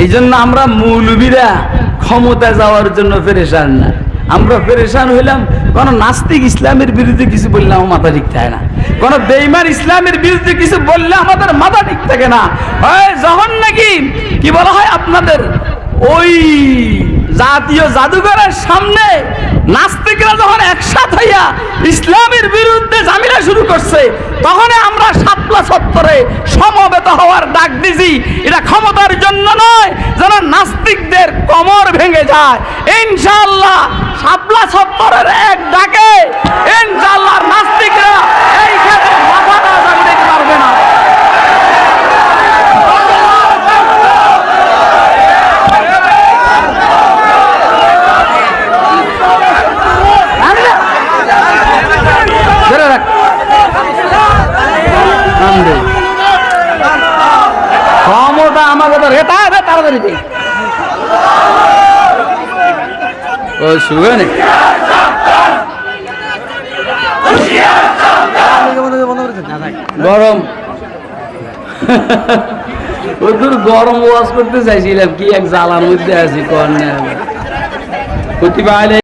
এই জন্য আমরা মৌলবীরা ক্ষমতা যাওয়ার জন্য ফেরেশান না। আমরা পেরেশান হইলাম, কোনো নাস্তিক ইসলামের বিরুদ্ধে কিছু বললে আমার মাথা ঠিক থাকে না। কোন বেইমান ইসলামের বিরুদ্ধে কিছু বললে আমাদের মাথা ঠিক থাকে না। যখন নাকি, কি বলা হয় আপনাদের? ওই জাতীয় জাদুঘরের সামনে নাস্তিকরা যখন একসাথ হইয়া ইসলামের বিরুদ্ধে ঝামেলা শুরু করছে তখন আমরা সাতলা সত্তরে সমবেত হওয়ার ডাক দিছি। এটা নাস্তিকদের কমর ভেঙে যায়। ইনশাআল্লাহ সাতলা সত্তরের এক ডাকে ইনশাআল্লাহ নাস্তিকরা মাথাটা জানতে পারবে না। ধরে রাখ। আনবে। ক্ষমতা আমাকে তো রেতা রে তাড়াতাড়ি ও শুবে নে গরম। ওদের গরম ওয়াশ করতে চাইছিলাম, কি এক জ্বালার মধ্যে আছি কন্যা প্রতিভা